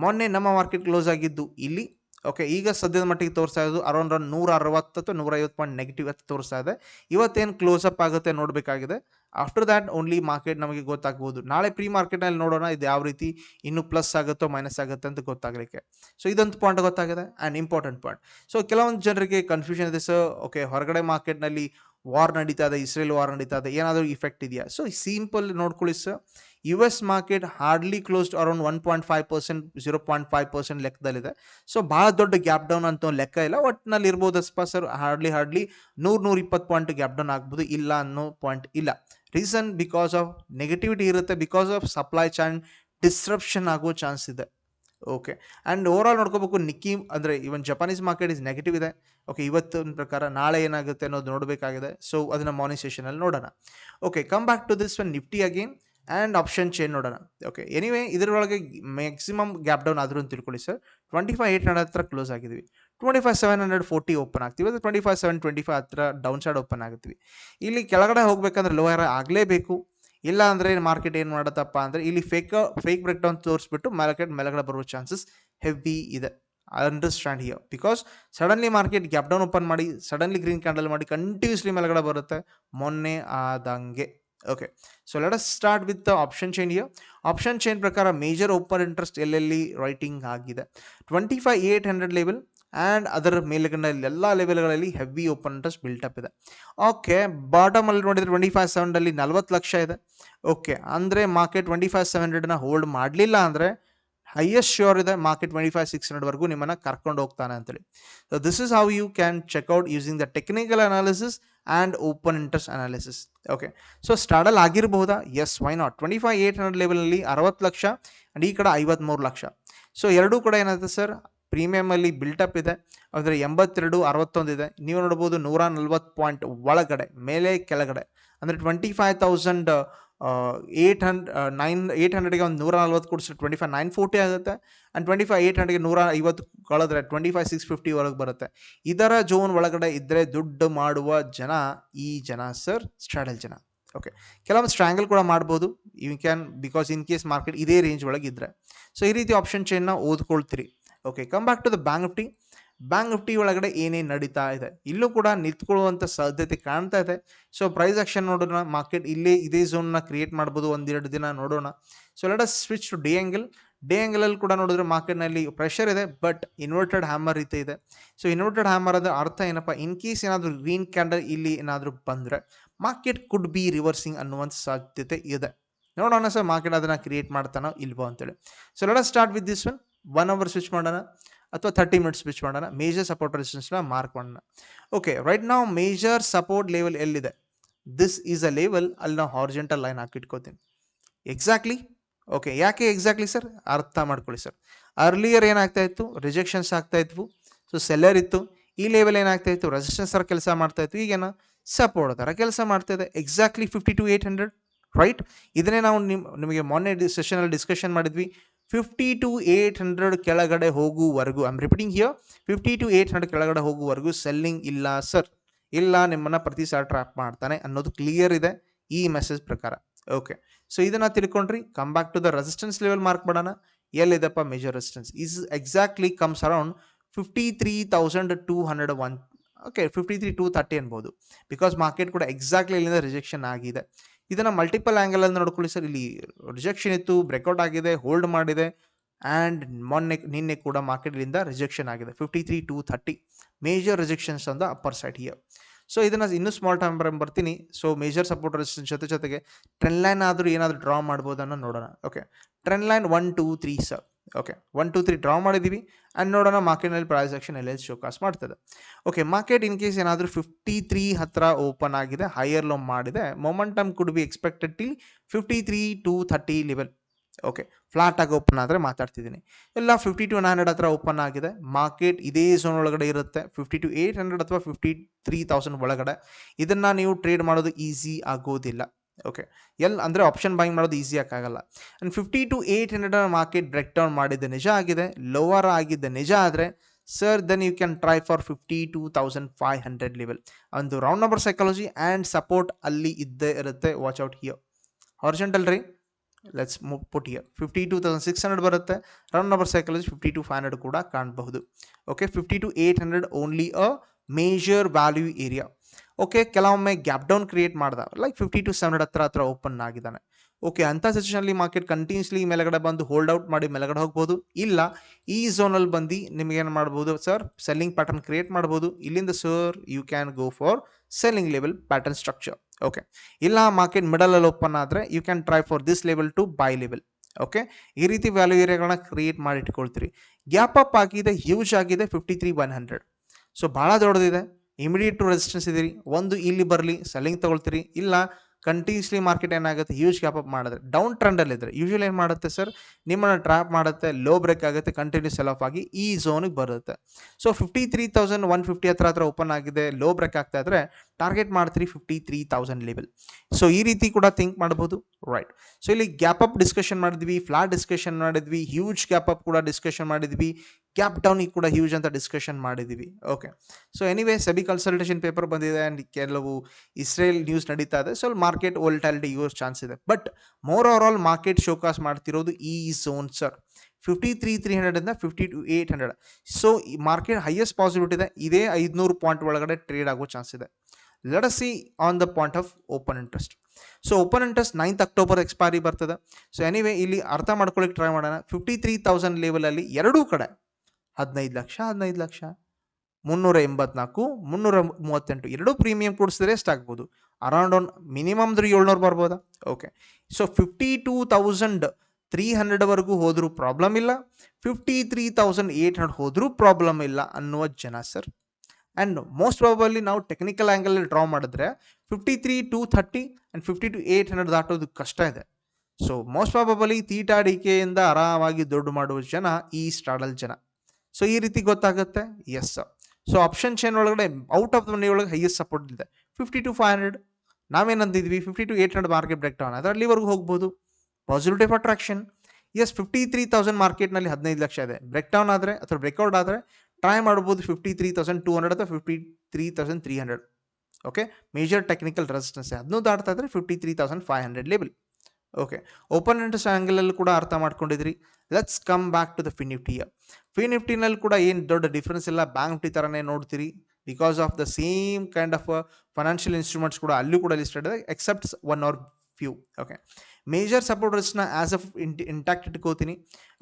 ಮೊನ್ನೆ ನಮ್ಮ ಮಾರ್ಕೆಟ್ ಕ್ಲೋಸ್ ಆಗಿದ್ದು, ಇಲ್ಲಿ ಓಕೆ ಈಗ ಸದ್ಯದ ಮಟ್ಟಿಗೆ ತೋರಿಸ್ತಾ ಇರೋದು ಅರೌಂಡ್ ಒಂದು ನೂರ ಅರವತ್ತು ಅಥವಾ ನೂರ ಐವತ್ತು ಪಾಯಿಂಟ್ ನೆಗೆಟಿವ್ ಅಂತ ತೋರಿಸ್ತಾ ಇದೆ. ಇವತ್ತೇನು ಕ್ಲೋಸ್ ಅಪ್ ಆಗುತ್ತೆ ನೋಡಬೇಕಾಗಿದೆ. ಆಫ್ಟರ್ ದ್ಯಾಟ್ ಓನ್ಲಿ ಮಾರ್ಕೆಟ್ ನಮಗೆ ಗೊತ್ತಾಗ್ಬೋದು. ನಾಳೆ ಪ್ರೀ ಮಾರ್ಕೆಟ್ನಲ್ಲಿ ನೋಡೋಣ ಇದು ಯಾವ ರೀತಿ ಇನ್ನೂ ಪ್ಲಸ್ ಆಗುತ್ತೋ ಮೈನಸ್ ಆಗುತ್ತೆ ಅಂತ ಗೊತ್ತಾಗಲಿಕ್ಕೆ. ಸೊ ಇದೊಂದು ಪಾಯಿಂಟ್ ಗೊತ್ತಾಗಿದೆ ಆ್ಯಂಡ್ ಇಂಪಾರ್ಟೆಂಟ್ ಪಾಯಿಂಟ್ ಸೊ ಕೆಲವೊಂದು ಜನರಿಗೆ ಕನ್ಫ್ಯೂಷನ್ ಇದೆ ಸರ್ ಓಕೆ ಹೊರಗಡೆ ಮಾರ್ಕೆಟ್ನಲ್ಲಿ ವಾರ್ ನಡೀತಾ ಇದೆ ಇಸ್ರೇಲ್ ವಾರ್ ನಡೀತಾ ಇದೆ, ಏನಾದರೂ ಇಫೆಕ್ಟ್ ಇದೆಯಾ? ಸೊ ಸಿಂಪಲ್ ನೋಡ್ಕೊಳ್ಳಿ sir yes market hardly closed around one point five percent zero point five percent ಲೆಕ್ಕದಲ್ಲಿದೆ. So ಭಾಳ ದೊಡ್ಡ ಗ್ಯಾಪ್ ಡೌನ್ ಅಂತ ಲೆಕ್ಕ ಇಲ್ಲ. ಒಟ್ಟಿನಲ್ಲಿ ಇರ್ಬೋದಸ್ಪ ಸರ್ ಹಾರ್ಡ್ಲಿ ಹಾರ್ಡ್ಲಿ ನೂರು ನೂರ ಇಪ್ಪತ್ತು ಪಾಯಿಂಟ್ ಗ್ಯಾಪ್ ಡೌನ್ ಆಗ್ಬೋದು ಇಲ್ಲ ಅನ್ನೋ ಪಾಯಿಂಟ್ ಇಲ್ಲ. ರೀಸನ್ ಬಿಕಾಸ್ ಆಫ್ ನೆಗೆಟಿವಿಟಿ ಇರುತ್ತೆ because of supply chain disruption ಆಗೋ ಚಾನ್ಸ್ ಇದೆ. ಓಕೆ ಆ್ಯಂಡ್ ಓವರ್ ಆಲ್ ನೋಡ್ಕೋಬೇಕು ನಿಕ್ಕಿ ಅಂದರೆ even Japanese market is negative ಇದೆ. ಓಕೆ ಇವತ್ತಿನ ಪ್ರಕಾರ ನಾಳೆ ಏನಾಗುತ್ತೆ ಅನ್ನೋದು ನೋಡಬೇಕಾಗಿದೆ. ಸೊ ಅದನ್ನು ಮಾರ್ನಿಂಗ್ ಸೆಷನಲ್ಲಿ ನೋಡೋಣ. Okay come back to this one Nifty again and option chain ನೋಡೋಣ. ಓಕೆ ಎನಿವೇ ಇದರೊಳಗೆ ಮ್ಯಾಕ್ಸಿಮಮ್ ಗ್ಯಾಪ್ ಡೌನ್ ಆದರೂ ಅಂತ ತಿಳ್ಕೊಳ್ಳಿ sir twenty five eight hundred ಹತ್ರ close ಆಗಿದ್ವಿ. Twenty five seven hundred forty open ಆಗ್ತೀವಿ. ಅದು twenty five seven twenty five ಹತ್ರ down side open ಆಗ್ತೀವಿ ಇಲ್ಲಿ ಕೆಳಗಡೆ ಹೋಗಬೇಕಂದ್ರೆ ಲೋಯರ್ ಆಗಲೇಬೇಕು. ಇಲ್ಲ ಅಂದರೆ ಮಾರ್ಕೆಟ್ ಏನು ಮಾಡುತ್ತಪ್ಪ ಅಂದರೆ ಇಲ್ಲಿ ಫೇಕ್ ಫೇಕ್ ಬ್ರೇಕ್ ಡೌನ್ ತೋರಿಸ್ಬಿಟ್ಟು ಮಾರ್ಕೆಟ್ ಮೇಲೆಗಡೆ ಬರುವ ಚಾನ್ಸಸ್ ಹೆವಿ ಇದೆ. Understand here because suddenly market gap down open ಮಾಡಿ ಸಡನ್ಲಿ ಗ್ರೀನ್ ಕ್ಯಾಂಡಲ್ ಮಾಡಿ ಕಂಟಿನ್ಯೂಸ್ಲಿ ಮೇಲೆಗಡೆ ಬರುತ್ತೆ. ಮೊನ್ನೆ ಆದಂಗೆ. Okay so let us start with the option chain here option chain ಪ್ರಕಾರ ಮೇಜರ್ ಓಪನ್ ಇಂಟ್ರೆಸ್ಟ್ ಎಲ್ಲೆಲ್ಲಿ ರೈಟಿಂಗ್ ಆಗಿದೆ twenty five eight hundred level and ಅದರ ಮೇಲ್ಗಡೆಯಲ್ಲಿ ಎಲ್ಲ ಲೆವೆಲ್ಗಳಲ್ಲಿ heavy open interest built up ಇದೆ ಓಕೆ ಬಾಟಮಲ್ಲಿ ನೋಡಿದರೆ ಟ್ವೆಂಟಿ ಫೈವ್ ಸೆವೆನಲ್ಲಿ ನಲ್ವತ್ತು ಲಕ್ಷ ಇದೆ ಓಕೆ ಅಂದರೆ ಮಾರ್ಕೆಟ್ ಟ್ವೆಂಟಿ ಫೈವ್ ಸೆವೆನ್ ಹಂಡ್ರೆಡ್ನ ಹೋಲ್ಡ್ ಮಾಡಲಿಲ್ಲ ಅಂದರೆ ಹೈಯೆಸ್ಟ್ ಶ್ಯೂರ್ ಇದೆ ಮಾರ್ಕೆಟ್ ಟ್ವೆಂಟಿ ಫೈವ್ ಸಿಕ್ಸ್ ಹಂಡ್ರೆಡ್ವರೆಗೂ ನಿಮ್ಮನ್ನು ಕರ್ಕೊಂಡು ಹೋಗ್ತಾನೆ ಅಂತೇಳಿ so this is how you can check out using the technical analysis and open interest analysis okay so straddle ಆಗಿರಬಹುದಾ? Yes why not twenty five eight hundred ಲೆವೆಲಲ್ಲಿ ಅರವತ್ತು lakh and ಈ ಕಡೆ ಐವತ್ತ್ಮೂರು lakh. So ಎರಡೂ ಕೂಡ ಏನಾಗುತ್ತೆ ಸರ್ ಪ್ರೀಮಿಯಮಲ್ಲಿ ಬಿಲ್ಟಪ್ ಇದೆ. ಅಂದರೆ ಎಂಬತ್ತೆರಡು, ಅರವತ್ತೊಂದು ಇದೆ. ನೀವು ನೋಡ್ಬೋದು ನೂರ ನಲ್ವತ್ತು ಪಾಯಿಂಟ್ ಒಳಗಡೆ, ಮೇಲೆ, ಕೆಳಗಡೆ. ಅಂದರೆ ಟ್ವೆಂಟಿ ಫೈವ್ ತೌಸಂಡ್ ಏಯ್ಟ್ ಹಂಡ್ ನೈನ್ ಏಯ್ಟ್ ಹಂಡ್ರೆಡ್ಗೆ ಒಂದು ನೂರ ನಲ್ವತ್ತು ಕೊಡಿಸಿದ್ರೆ ಟ್ವೆಂಟಿ ಫೈವ್ ನೈನ್ ಫೋರ್ಟಿ ಆಗುತ್ತೆ. ಆ್ಯಂಡ್ ಟ್ವೆಂಟಿ ಫೈವ್ ಏಯ್ಟ್ ಹಂಡ್ರೆಡ್ಗೆ ನೂರ ಐವತ್ತು ಕಳೆದ್ರೆ ಟ್ವೆಂಟಿ ಫೈವ್ ಸಿಕ್ಸ್ ಫಿಫ್ಟಿ ಒಳಗೆ ಬರುತ್ತೆ. ಇದರ ಜೋನ್ ಒಳಗಡೆ ಇದ್ದರೆ ದುಡ್ಡು ಮಾಡುವ ಜನ ಈ ಜನ ಸರ್ ಸ್ಟ್ರಾಡಲ್ ಜನ. ಓಕೆ ಕೆಲವೊಂದು ಸ್ಟ್ರ್ಯಾಂಗಲ್ ಕೂಡ ಮಾಡ್ಬೋದು. You can because in case market ಇದೇ ರೇಂಜ್ ಒಳಗೆ ಇದ್ದರೆ ಸೊ ಈ ರೀತಿ ಆಪ್ಷನ್ ಚೈನ್ನ ಓದ್ಕೊಳ್ತೀರಿ. Okay come back to the bank Nifty bank Nifty ಒಳಗಡೆ ಏನೇನು ನಡೀತಾ ಇದೆ? ಇಲ್ಲೂ ಕೂಡ ನಿಂತ್ಕೊಳ್ಳುವಂಥ ಸಾಧ್ಯತೆ ಕಾಣ್ತಾ ಇದೆ. ಸೊ ಪ್ರೈಸ್ ಆಕ್ಷನ್ ನೋಡೋಣ. ಮಾರ್ಕೆಟ್ ಇಲ್ಲೇ ಇದೇ ಝೋನ್ನ ಕ್ರಿಯೇಟ್ ಮಾಡ್ಬೋದು ಒಂದೆರಡು ದಿನ ನೋಡೋಣ. So let switch to the angle day ಆ್ಯಂಗಲಲ್ಲಿ ಕೂಡ ನೋಡಿದ್ರೆ ಮಾರ್ಕೆಟ್ನಲ್ಲಿ ಪ್ರೆಷರ್ ಇದೆ ಬಟ್ ಇನ್ವರ್ಟೆಡ್ ಹ್ಯಾಮರ್ ರೀತಿ ಇದೆ. ಸೊ ಇನ್ವರ್ಟೆಡ್ ಹ್ಯಾಮರ್ ಅದರ ಅರ್ಥ ಏನಪ್ಪ? ಇನ್ ಕೇಸ್ ಏನಾದರೂ ಗ್ರೀನ್ ಕ್ಯಾಂಡಲ್ ಇಲ್ಲಿ ಏನಾದರೂ ಬಂದರೆ ಮಾರ್ಕೆಟ್ ಕುಡ್ ಬಿ ರಿವರ್ಸಿಂಗ್ ಅನ್ನುವಂಥ ಸಾಧ್ಯತೆ ಇದೆ. ನೋಡೋಣ ಸರ್ ಮಾರ್ಕೆಟ್ ಅದನ್ನು ಕ್ರಿಯೇಟ್ ಮಾಡ್ತಾನೋ ಇಲ್ವೋ ಅಂತೇಳಿ. So let start with this one one hour switch ಮಾಡೋಣ. ಅಥವಾ ಥರ್ಟಿ ಮಿನಿಟ್ಸ್ ಸ್ವಿಚ್ ಮಾಡೋಣ. ಮೇಜರ್ ಸಪೋರ್ಟ್ ರೆಸಿಸ್ಟೆನ್ಸ್ನ ಮಾರ್ಕ್ ಮಾಡೋಣ. ಓಕೆ ರೈಟ್ ನಾವು ಮೇಜರ್ ಸಪೋರ್ಟ್ ಲೆವೆಲ್ ಎಲ್ಲಿದೆ? ದಿಸ್ ಈಸ್ ಅ ಲೆವೆಲ್ ಅಲ್ಲಿ ನಾವು ಹಾರ್ಜೆಂಟಲ್ ಲೈನ್ ಹಾಕಿಟ್ಕೋತೀನಿ. ಎಕ್ಸಾಕ್ಟ್ಲಿ ಓಕೆ ಯಾಕೆ ಎಕ್ಸಾಕ್ಟ್ಲಿ ಸರ್ ಅರ್ಥ ಮಾಡ್ಕೊಳ್ಳಿ ಸರ್ ಅರ್ಲಿಯರ್ ಏನಾಗ್ತಾ ಇತ್ತು? ರಿಜೆಕ್ಷನ್ಸ್ ಆಗ್ತಾ ಇದ್ವು. ಸೊ ಸೆಲ್ಲರ್ ಇತ್ತು. ಈ ಲೆವೆಲ್ ಏನಾಗ್ತಾ ಇತ್ತು? ರೆಸಿಸ್ಟೆನ್ಸ್ ಥರ ಕೆಲಸ ಮಾಡ್ತಾ ಇತ್ತು. ಈಗೇನ ಸಪೋರ್ಟ್ ಥರ ಕೆಲಸ ಮಾಡ್ತಾ ಇದೆ. Exactly fifty two eight hundred right ಇದನ್ನೇ ನಾವು ನಿಮ್, ನಿಮಗೆ ಮೊನ್ನೆ ಸೆಷನಲ್ಲಿ ಡಿಸ್ಕಷನ್ ಮಾಡಿದ್ವಿ. ಫಿಫ್ಟಿ ಟು ಏಯ್ಟ್ ಹಂಡ್ರೆಡ್ ಕೆಳಗಡೆ ಹೋಗುವವರೆಗೂ I'm repeating here fifty two eight hundred ಕೆಳಗಡೆ ಹೋಗುವವರೆಗೂ ಸೆಲ್ಲಿಂಗ್ ಇಲ್ಲ ಸರ್ ಇಲ್ಲ, ನಿಮ್ಮನ್ನು ಪ್ರತಿ ಸಾರಿ ಟ್ರ್ಯಾಪ್ ಮಾಡ್ತಾನೆ ಅನ್ನೋದು ಕ್ಲಿಯರ್ ಇದೆ ಈ ಮೆಸೇಜ್ ಪ್ರಕಾರ. ಓಕೆ ಸೊ ಇದನ್ನು ತಿಳ್ಕೊಂಡ್ರಿ come back to the resistance level mark ಮಾಡೋಣ. ಎಲ್ಲಿದೆಪ್ಪ major resistance is exactly comes around fifty three thousand two hundred one okay fifty three two thirty ಅನ್ಬೋದು. ಬಿಕಾಸ್ ಮಾರ್ಕೆಟ್ ಕೂಡ exactly ಇಲ್ಲಿಂದ rejection ಆಗಿದೆ. ಇದನ್ನು multiple ಆ್ಯಂಗಲಲ್ಲಿ ನೋಡ್ಕೊಳ್ಳಿ sir. ಇಲ್ಲಿ rejection ಇತ್ತು breakout ಆಗಿದೆ ಹೋಲ್ಡ್ ಮಾಡಿದೆ ಆ್ಯಂಡ್ ಮೊನ್ನೆ, ನಿನ್ನೆ ಕೂಡ ಮಾರ್ಕೆಟ್ಲಿಂದ ರಿಜೆಕ್ಷನ್ ಆಗಿದೆ. Fifty three two thirty major rejections on upper side here so ಇದನ್ನು ಇನ್ನೂ ಸ್ಮಾಲ್ ಟೈಮ್ ಬರ್ತೀನಿ. ಸೊ ಮೇಜರ್ ಸಪೋರ್ಟ್ ರೆಸಿಸ್ಟೆನ್ಸ್ ಜೊತೆ ಜೊತೆಗೆ ಟ್ರೆಂಡ್ ಲೈನ್ ಆದರೂ ಏನಾದರೂ ಡ್ರಾ ಮಾಡ್ಬೋದನ್ನು ನೋಡೋಣ. Okay trend line one two three sir okay one two three draw ಮಾಡಿದ್ದೀವಿ ಆ್ಯಂಡ್ ನೋಡೋಣ ಮಾರ್ಕೆಟ್ನಲ್ಲಿ ಪ್ರೈಸ್ ಆಕ್ಷನ್ ಎಲ್ಲ ಶೋಕಾಸ್ ಮಾಡ್ತದೆ. ಓಕೆ ಮಾರ್ಕೆಟ್ ಇನ್ ಕೇಸ್ ಏನಾದರೂ ಫಿಫ್ಟಿ ತ್ರೀ ಹತ್ರ ಓಪನ್ ಆಗಿದೆ ಹೈಯರ್ ಲೋ ಮಾಡಿದೆ momentum could be expected till fifty three two thirty level okay flat ಆಗಿ ಓಪನ್ ಆದರೆ ಮಾತಾಡ್ತಿದ್ದೀನಿ. ಎಲ್ಲ ಫಿಫ್ಟಿ ಟು ನೈನ್ ಹಂಡ್ರೆಡ್ ಹತ್ರ ಓಪನ್ ಆಗಿದೆ. ಮಾರ್ಕೆಟ್ ಇದೇ ಝೋನ್ ಒಳಗಡೆ ಇರುತ್ತೆ. ಫಿಫ್ಟಿ ಟು ಏಯ್ಟ್ ಹಂಡ್ರೆಡ್ ಅಥವಾ ಫಿಫ್ಟಿ ತ್ರೀ ತೌಸಂಡ್ ಒಳಗಡೆ. ಇದನ್ನು ನೀವು ಟ್ರೇಡ್ ಮಾಡೋದು ಈಸಿ ಆಗೋದಿಲ್ಲ. ಓಕೆ ಎಲ್ ಅಂದರೆ ಆಪ್ಷನ್ ಬೈಂಗ್ ಮಾಡೋದು ಈಸಿ ಆಗಲ್ಲ and fifty two eight hundred market break down ಮಾಡಿದ್ದು ನಿಜ ಆಗಿದೆ. ಲೋವರ್ ಆಗಿದ್ದ ನಿಜ ಆದರೆ sir then you can try for fifty two thousand five hundred level ಒಂದು round number psychology and support ಅಲ್ಲಿ ಇದ್ದೇ ಇರುತ್ತೆ. ವಾಚ್ ಔಟ್ ಹಿಯರ್ ಹಾರ್ಜೆಂಟಲ್ ರೀ? Let's put here fifty two thousand six hundred ಬರುತ್ತೆ. Round number psychology fifty two five hundred ಕೂಡ ಕಾಣಬಹುದು. Okay fifty two eight hundred only a major value area okay, ಕೆಲವೊಮ್ಮೆ gap down create ಮಾಡ್ದ like fifty two seven ಹತ್ರ ಹತ್ರ open ಆಗಿದ್ದಾನೆ. Okay, ಅಂಥ ಸಿಚುವೇಷನಲ್ಲಿ market continuously ಮೇಲಗಡೆ ಬಂದು ಹೋಲ್ಡ್ ಔಟ್ ಮಾಡಿ ಮೇಲಗಡೆ ಹೋಗ್ಬೋದು. ಇಲ್ಲ, ಈ ಝೋನಲ್ಲಿ ಬಂದು ನಿಮಗೇನು ಮಾಡ್ಬೋದು ಸರ್ ಸೆಲ್ಲಿಂಗ್ ಪ್ಯಾಟರ್ನ್ ಕ್ರಿಯೇಟ್ ಮಾಡ್ಬೋದು. ಇಲ್ಲಿಂದ sir you can go for selling level pattern structure okay ಇಲ್ಲ ಮಾರ್ಕೆಟ್ ಮಿಡಲಲ್ಲಿ ಓಪನ್ ಆದರೆ you can try for this level to buy level okay ಈ ರೀತಿ ವ್ಯಾಲ್ಯೂ ಏರಿಯಾಗಳನ್ನ ಕ್ರಿಯೇಟ್ ಮಾಡಿ ಇಟ್ಕೊಳ್ತೀರಿ. ಗ್ಯಾಪ್ ಅಪ್ ಆಗಿದೆ ಹ್ಯೂಜ್ ಆಗಿದೆ fifty three one hundred so ಭಾಳ ದೊಡ್ಡದಿದೆ. ಇಮಿಡಿಯೇಟ್ ರೆಸಿಸ್ಟೆನ್ಸ್ ಇದೀರಿ ಒಂದು ಇಲ್ಲಿ ಬರಲಿ ಸೆಲ್ಲಿಂಗ್ ತಗೊಳ್ತೀರಿ, ಇಲ್ಲ ಕಂಟಿನ್ಯೂಸ್ಲಿ ಮಾರ್ಕೆಟ್ ಏನಾಗುತ್ತೆ ಹ್ಯೂಜ್ ಗ್ಯಾಪ್ ಅಪ್ ಮಾಡಿದ್ರೆ ಡೌನ್ ಟ್ರೆಂಡಲ್ಲಿ ಇದ್ರೆ ಯೂಶಲಿ ಏನು ಮಾಡುತ್ತೆ ಸರ್ ನಿಮ್ಮನ್ನು ಟ್ರ್ಯಾಪ್ ಮಾಡುತ್ತೆ ಲೋ ಬ್ರೇಕ್ ಆಗುತ್ತೆ ಕಂಟಿನ್ಯೂಸ್ ಸೆಲ್ ಆಫ್ ಆಗಿ ಈ ಝೋನಿಗೆ ಬರುತ್ತೆ. So fifty three thousand one fifty ಹತ್ರ ಹತ್ರ ಓಪನ್ ಆಗಿದೆ ಲೋ ಬ್ರೇಕ್ ಆಗ್ತಾ ಇದ್ರೆ ಟಾರ್ಗೆಟ್ ಮಾಡ್ತೀರಿ fifty three thousand level so ಈ ರೀತಿ ಕೂಡ ಥಿಂಕ್ ಮಾಡ್ಬೋದು ರೈಟ್ ಸೊ ಇಲ್ಲಿ ಗ್ಯಾಪ್ ಅಪ್ ಡಿಸ್ಕಷನ್ ಮಾಡಿದ್ವಿ ಫ್ಲಾಟ್ ಡಿಸ್ಕಷನ್ ಮಾಡಿದ್ವಿ ಹ್ಯೂಜ್ ಗ್ಯಾಪ್ ಅಪ್ ಕೂಡ ಡಿಸ್ಕಷನ್ ಮಾಡಿದ್ವಿ ಗ್ಯಾಪ್ ಡೌನ್ ಕೂಡ ಹ್ಯೂಜ್ ಅಂತ ಡಿಸ್ಕಷನ್ ಮಾಡಿದ್ದೀವಿ okay so anyway SEBI consultation paper ಬಂದಿದೆ ಆ್ಯಂಡ್ ಕೆಲವು ಇಸ್ರೇಲ್ ನ್ಯೂಸ್ ನಡೀತಾ ಇದೆ. ಸೊ ಮಾರ್ಕೆಟ್ ವೋಲ್ಟಾಲಿಟಿ ಇರೋ ಚಾನ್ಸ್ ಇದೆ. But moreover all market showcase ಮಾಡ್ತಿರೋದು ಈ zone sir fifty three three ಹಂಡ್ರೆಡಿಂದ fifty two eight hundred so ಈ ಮಾರ್ಕೆಟ್ ಹೈಯೆಸ್ಟ್ ಪಾಸಿಬಿಲಿಟಿ ಇದೆ. ಇದೇ ಐದುನೂರು ಪಾಯಿಂಟ್ ಒಳಗಡೆ ಟ್ರೇಡ್ ಆಗೋ ಚಾನ್ಸ್ ಇದೆ. See on the point of open interest so open interest ninth October expiry ಬರ್ತದೆ. ಸೊ ಎನಿವೇ ಇಲ್ಲಿ ಅರ್ಥ ಮಾಡ್ಕೊಳ್ಳಿಕ್ಕೆ ಟ್ರೈ ಮಾಡೋಣ. ಫಿಫ್ಟಿ ತ್ರೀ ತೌಸಂಡ್ ಲೆವೆಲಲ್ಲಿ ಎರಡೂ ಕಡೆ ಹದಿನೈದು ಲಕ್ಷ ಹದಿನೈದು ಲಕ್ಷ. ಮುನ್ನೂರ ಎಂಬತ್ನಾಲ್ಕು, ಮುನ್ನೂರ ಮೂವತ್ತೆಂಟು ಎರಡೂ ಪ್ರೀಮಿಯಂ ಕೊಡಿಸಿದ್ರೆ ಎಷ್ಟಾಗ್ಬೋದು ಅರೌಂಡ್ ಒನ್ ಮಿನಿಮಮ್ ಅಂದ್ರೆ ಏಳ್ನೂರು ಬರ್ಬೋದಾ? Okay so fifty two thousand three ಹಂಡ್ರೆಡ್ವರೆಗೂ ಹೋದರೂ ಪ್ರಾಬ್ಲಮ್ ಇಲ್ಲ. Fifty three thousand eight hundred ಹೋದರೂ ಪ್ರಾಬ್ಲಮ್ ಇಲ್ಲ ಅನ್ನುವ ಜನ ಸರ್ ಆ್ಯಂಡ್ ಮೋಸ್ಟ್ ಪ್ರಾಬಲಿ ನಾವು ಟೆಕ್ನಿಕಲ್ ಆ್ಯಂಗಲಲ್ಲಿ ಡ್ರಾ ಮಾಡಿದ್ರೆ fifty three two thirty and fifty two eight hundred ದಾಟೋದು ಕಷ್ಟ ಇದೆ. ಸೊ ಮೋಸ್ಟ್ ಪ್ರಾಬಲಿ ತೀಟಾಡಿಕೆಯಿಂದ ಆರಾಮಾಗಿ ದುಡ್ಡು ಮಾಡುವ ಜನ ಈ ಸ್ಟಾಡಲ್ ಜನ. ಸೊ ಈ ರೀತಿ ಗೊತ್ತಾಗುತ್ತೆ? ಎಸ್ ಸೊ ಆಪ್ಷನ್ ಚೈನ್ ಒಳಗಡೆ ಔಟ್ ಆಫ್ ದ ಮನಿ ಒಳಗೆ ಹೈಯೆಸ್ಟ್ ಸಪೋರ್ಟ್ ಇದೆ. Fifty two five hundred ನಾವೇನಂತಿದ್ವಿ fifty two eight hundred market break down ಆದರೆ ಅಲ್ಲಿವರೆಗೂ ಹೋಗ್ಬೋದು. Positive attraction yes fifty three thousand ಮಾರ್ಕೆಟ್ನಲ್ಲಿ ಹದಿನೈದು ಲಕ್ಷ ಇದೆ. ಬ್ರೇಕ್ ಡೌನ್ ಆದರೆ, ಅಥವಾ ಬ್ರೇಕ್ಔಟ್ ಆದರೆ ಟ್ರೈ ಮಾಡ್ಬೋದು fifty three thousand two hundred ಅಥವಾ fifty three thousand three hundred okay major technical resistance ಅದನ್ನು ದಾಟ್ತಾ ಇದ್ರೆ fifty three thousand five hundred level okay open interest ಆ್ಯಂಗಲಲ್ಲಿ ಕೂಡ ಅರ್ಥ ಮಾಡ್ಕೊಂಡಿದ್ರಿ. Let's come back to the ಫಿ ನಿಫ್ಟಿಯ ಫಿ ನಿಫ್ಟಿನಲ್ಲಿ ಕೂಡ ಏನು ದೊಡ್ಡ ಡಿಫ್ರೆನ್ಸ್ ಇಲ್ಲ. ಬ್ಯಾಂಕ್ ನಿಫ್ಟಿ ಥರನೇ ನೋಡ್ತೀರಿ. Because of the same kind of financial instruments ಕೂಡ ಅಲ್ಲೂ ಕೂಡ ಲಿಸ್ಟೆಡ್ ಇದೆ excepts one or few okay major support ರಿಸ್ಕ್ನ as of ಇಂಟ್ ಇಂಟ್ಯಾಕ್ಟ್ ಇಟ್ಕೋತೀನಿ.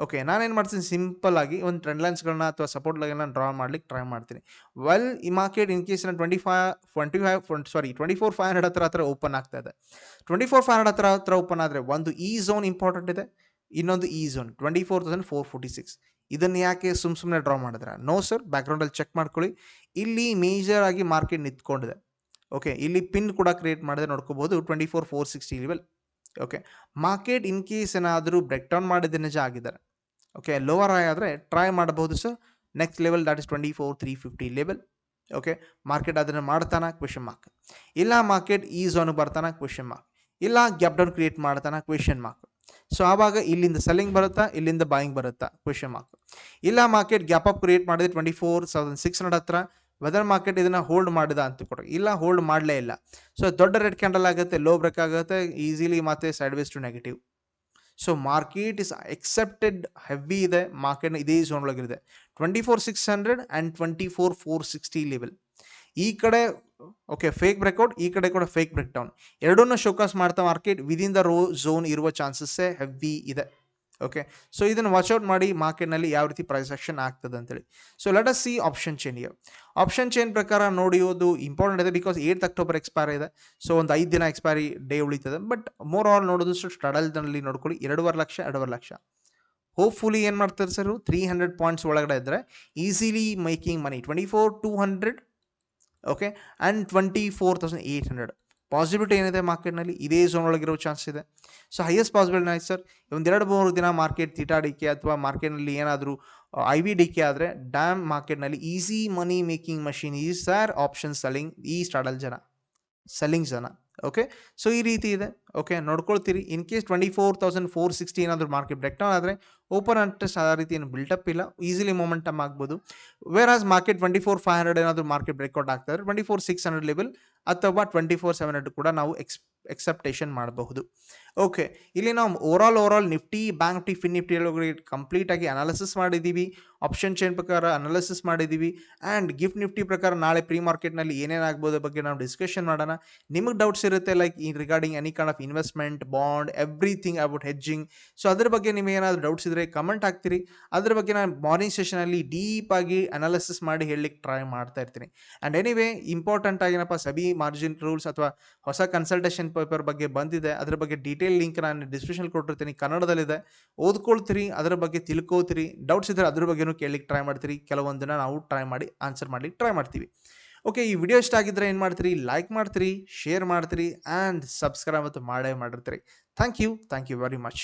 ಓಕೆ ನಾನೇನು ಮಾಡ್ತೀನಿ? ಸಿಂಪಲ್ ಆಗಿ ಒಂದು ಟ್ರೆಂಡ್ ಲೈನ್ಸ್ಗಳನ್ನ ಅಥವಾ ಸಪೋರ್ಟ್ ಲೈನ್ನ ಡ್ರಾ ಮಾಡ್ಲಿಕ್ಕೆ ಟ್ರೈ ಮಾಡ್ತೀನಿ. ವೆಲ್ ಈ ಮಾರ್ಕೆಟ್ ಇನ್ ಕೇಸ್ ನಾನು twenty five twenty five sorry twenty four five hundred ಹತ್ರ ಹತ್ರ ಓಪನ್ ಆಗ್ತಾ ಇದೆ. ಟ್ವೆಂಟಿ ಫೋರ್ ಫೈವ್ ಹಂಡ್ರೆಡ್ ಹತ್ರ ಹತ್ರ ಓಪನ್ ಆದರೆ ಒಂದು ಈ ಝೋನ್ ಇಂಪಾರ್ಟೆಂಟ್ ಇದೆ. ಇನ್ನೊಂದು ಈ zone twenty four thousand four forty six ಇದನ್ನು ಯಾಕೆ ಸುಮ್ ಸುಮ್ಮನೆ ಡ್ರಾ ಮಾಡಿದ್ರೆ? ನೋ ಸರ್ ಬ್ಯಾಕ್ಗ್ರೌಂಡಲ್ಲಿ ಚೆಕ್ ಮಾಡ್ಕೊಳ್ಳಿ. ಇಲ್ಲಿ ಮೇಜರ್ ಆಗಿ ಮಾರ್ಕೆಟ್ ನಿಂತ್ಕೊಂಡಿದೆ. ಓಕೆ ಇಲ್ಲಿ ಪಿನ್ ಕೂಡ ಕ್ರಿಯೇಟ್ ಮಾಡಿದೆ. ನೋಡ್ಕೋಬಹುದು twenty four four sixty level okay. Market in case ಏನಾದರೂ ಬ್ರೇಕ್ ಡೌನ್ ಮಾಡಿದ ನಿಜ ಆಗಿದ್ದಾರೆ, ಓಕೆ, ಲೋವರ್ ಆದರೆ ಟ್ರೈ ಮಾಡಬಹುದು sir. Next level that is twenty four, three fifty level, okay. Market ಅದನ್ನು ಮಾಡ್ತಾನ? ಕ್ವೆಶನ್ ಮಾರ್ಕ್ ಇಲ್ಲ, ಮಾರ್ಕೆಟ್ ಈ ಝೋನ್ ಬರ್ತಾನ? ಕ್ವೆಶನ್ ಮಾರ್ಕ್ ಇಲ್ಲ ಗ್ಯಾಪ್ ಡೌನ್ ಕ್ರಿಯೇಟ್ ಮಾಡ್ತಾನ? ಕ್ವೆಶನ್ ಮಾರ್ಕ್ ಸೊ ಆವಾಗ ಇಲ್ಲಿಂದ ಸೆಲ್ಲಿಂಗ್ ಬರುತ್ತಾ? ಇಲ್ಲಿಂದ ಬಾಯಿಂಗ್ ಬರುತ್ತಾ? ಕ್ವೆಶನ್ ಮಾರ್ಕ್ ಇಲ್ಲ, ಮಾರ್ಕೆಟ್ ಗ್ಯಾಪ್ ಅಪ್ ಕ್ರಿಯೇಟ್ ಮಾಡಿದ್ರೆ ಟ್ವೆಂಟಿ ಫೋರ್ ಸಿಕ್ಸ್ ಹಂಡ್ರೆಡ್ ಹತ್ರ ವೆದರ್ ಮಾರ್ಕೆಟ್ ಇದನ್ನು ಹೋಲ್ಡ್ ಮಾಡಿದ ಅಂತ ಕೊಟ್ಟರೆ ಇಲ್ಲ ಹೋಲ್ಡ್ ಮಾಡಲೇ ಇಲ್ಲ. ಸೊ ದೊಡ್ಡ ರೆಡ್ ಕ್ಯಾಂಡಲ್ ಆಗುತ್ತೆ ಲೋ ಬ್ರೇಕ್ ಆಗುತ್ತೆ ಈಸಿಲಿ ಮತ್ತೆ sideways to negative so market is expected heavy ಇದೆ ಮಾರ್ಕೆಟ್ ಇದೇ zone ಒಳಗಿದೆ twenty four six hundred and twenty four four sixty level ಈ ಕಡೆ ಓಕೆ ಫೇಕ್ ಬ್ರೇಕ್ಔಟ್ ಈ ಕಡೆ ಕೂಡ ಫೇಕ್ ಬ್ರೇಕ್ ಡೌನ್ ಎರಡನ್ನೂ ಶೋಕಾಸ್ ಮಾಡ್ತಾ market within the row zone ಇರುವ ಚಾನ್ಸಸ್ಸೇ ಹೆವಿ ಇದೆ. ಓಕೆ ಸೊ ಇದನ್ನು ವಾಚ್ಔಟ್ ಮಾಡಿ ಮಾರ್ಕೆಟ್ನಲ್ಲಿ ಯಾವ ರೀತಿ ಪ್ರೈಸ್ ಆಕ್ಷನ್ ಆಗ್ತದೆ ಅಂತೇಳಿ. So let us see option chain here option chain ಪ್ರಕಾರ ನೋಡಿಯೋದು ಇಂಪಾರ್ಟೆಂಟ್ ಇದೆ ಬಿಕಾಸ್ ಏಟ್ ಅಕ್ಟೋಬರ್ ಎಕ್ಸ್ಪೈರ್ ಇದೆ. ಸೊ ಒಂದು ಐದು ದಿನ ಎಕ್ಸ್ಪೈರಿ ಡೇ ಉಳಿತದೆ. ಬಟ್ ಮೋರ್ ಆಲ್ ನೋಡೋದು ಸ್ಟಡಲ್ನಲ್ಲಿ ನೋಡ್ಕೊಳ್ಳಿ. ಎರಡೂವರೆ ಲಕ್ಷ ಎರಡೂವರೆ ಲಕ್ಷ. ಹೋಪ್ಫುಲಿ ಏನು ಮಾಡ್ತಾರೆ ಸರ್ ತ್ರೀ ಹಂಡ್ರೆಡ್ ಪಾಯಿಂಟ್ಸ್ ಒಳಗಡೆ ಇದ್ದರೆ easily making money twenty four two hundred okay and twenty four thousand eight hundred possibility ಏನಿದೆ ಮಾರ್ಕೆಟ್ನಲ್ಲಿ ಇದೇ ಝೋನ್ ಒಳಗಿರೋ ಚಾನ್ಸ್ ಇದೆ. ಸೊ ಹೈಯೆಸ್ಟ್ ಪಾಸಿಬಿಲಿಟಿ ಆಯ್ತು ಸರ್ ಒಂದೆರಡು ಮೂರು ದಿನ ಮಾರ್ಕೆಟ್ ತೀಟಾಡಿಕೆ ಅಥವಾ ಮಾರ್ಕೆಟ್ನಲ್ಲಿ ಏನಾದರೂ ಐ ವಿ ಡಿಕೆ ಆದರೆ ಡ್ಯಾಮ್ ಮಾರ್ಕೆಟ್ನಲ್ಲಿ easy money making machine is sir option selling ಈ ಸ್ಟಾಡಲ್ ಜನ. ಸೆಲ್ಲಿಂಗ್ ಜನ. ಓಕೆ ಸೊ ಈ ರೀತಿ ಇದೆ. Okay ನೋಡ್ಕೊಳ್ತೀರಿ. In case twenty four thousand four sixty ಏನಾದರೂ ಮಾರ್ಕೆಟ್ ಬ್ರೇಕ್ ಡೌನ್ ಆದರೆ ಓಪನ್ ಅಂಟ್ರೆಸ್ಟ್ ಆ ರೀತಿ ಏನು ಬಿಲ್ಟಪ್ ಇಲ್ಲ. ಈಸಿಲಿ ಮೊಮೆಂಟಮ್ ಆಗ್ಬೋದು. Whereas market twenty four five hundred ಏನಾದರೂ ಮಾರ್ಕೆಟ್ ಬ್ರೇಕ್ಔಟ್ ಆಗ್ತಾರೆ twenty four six hundred level ಅಥವಾ ಟ್ವೆಂಟಿ ಫೋರ್ ಸೆವೆನ್ ಹಂಡ್ರೆಡ್ ಕೂಡ ನಾವು ಎಕ್ಸ್ ಎಕ್ಸೆಪ್ಟೇಷನ್ ಮಾಡಬಹುದು. ಓಕೆ ಇಲ್ಲಿ ನಾವು overall overall Nifty bank Nifty fin Nifty complete ಆಗಿ ಅನಾಲಿಸಿಸ್ ಮಾಡಿದ್ದೀವಿ. ಆಪ್ಷನ್ ಚೈನ್ ಪ್ರಕಾರ ಅನಾಲಿಸಿಸ್ ಮಾಡಿದ್ದೀವಿ. ಆ್ಯಂಡ್ ಗಿಫ್ಟ್ ನಿಫ್ಟಿ ಪ್ರಕಾರ ನಾಳೆ ಪ್ರೀ ಮಾರ್ಕೆಟ್ನಲ್ಲಿ ಏನೇನಾಗ್ಬೋದು ಬಗ್ಗೆ ನಾವು ಡಿಸ್ಕಷನ್ ಮಾಡೋಣ. ನಿಮಗೆ ಡೌಟ್ಸ್ ಇರುತ್ತೆ ಲೈಕ್ ಈ regarding any kind of investment bond everything about hedging so ಅದ್ರ ಬಗ್ಗೆ ನಿಮಗೆ ಏನಾದರೂ ಡೌಟ್ಸ್ ಇದ್ದರೆ ಕಮೆಂಟ್ ಹಾಕ್ತೀರಿ. ಅದ್ರ ಬಗ್ಗೆ ನಾನು ಮಾರ್ನಿಂಗ್ ಸೆಷನಲ್ಲಿ ಡೀಪ್ ಆಗಿ ಅನಾಲಿಸಿಸ್ ಮಾಡಿ ಹೇಳಲಿಕ್ಕೆ ಟ್ರೈ ಮಾಡ್ತಾ ಇರ್ತೀನಿ. ಆ್ಯಂಡ್ ಎನಿವೇ ಇಂಪಾರ್ಟೆಂಟ್ ಆಗಿನಪ್ಪ ಸಬಿ ಮಾರ್ಜಿನ್ ರೂಲ್ಸ್ ಅಥವಾ ಹೊಸ ಕನ್ಸಲ್ಟೇಷನ್ ಪೇಪರ್ ಬಗ್ಗೆ ಬಂದಿದೆ, ಅದ್ರ ಬಗ್ಗೆ ಡೀಟೇಲ್ ಲಿಂಕ್ ನಾನು ಡಿಸ್ಕ್ರಿಪ್ಷನ್ ಕೊಟ್ಟಿರ್ತೀನಿ, ಕನ್ನಡದಲ್ಲಿದೆ. ಓದ್ಕೊಳ್ತೀರಿ, ಅದ್ರ ಬಗ್ಗೆ ತಿಳ್ಕೋತೀರಿ ಡೌಟ್ಸ್ ಇದ್ದರೆ ಅದ್ರ ಬಗ್ಗೆನೂ ಕೇಳಲಿಕ್ಕೆ ಟ್ರೈ ಮಾಡ್ತೀರಿ, ಕೆಲವೊಂದನ್ನ ನಾವು ಟ್ರೈ ಮಾಡಿ ಆನ್ಸರ್ ಮಾಡಲಿಕ್ಕೆ ಟ್ರೈ ಮಾಡ್ತೀವಿ. ಓಕೆ ಈ ವಿಡಿಯೋ ಇಷ್ಟ ಆಗಿದ್ರೆ ಏನು ಮಾಡ್ತೀರಿ? ಲೈಕ್ ಮಾಡ್ತೀರಿ ಶೇರ್ ಮಾಡ್ತೀರಿ ಆ್ಯಂಡ್ ಸಬ್ಸ್ಕ್ರೈಬ್ ಮತ್ತು ಮಾಡೇ ಮಾಡಿರ್ತೀರಿ. Thank you thank you very much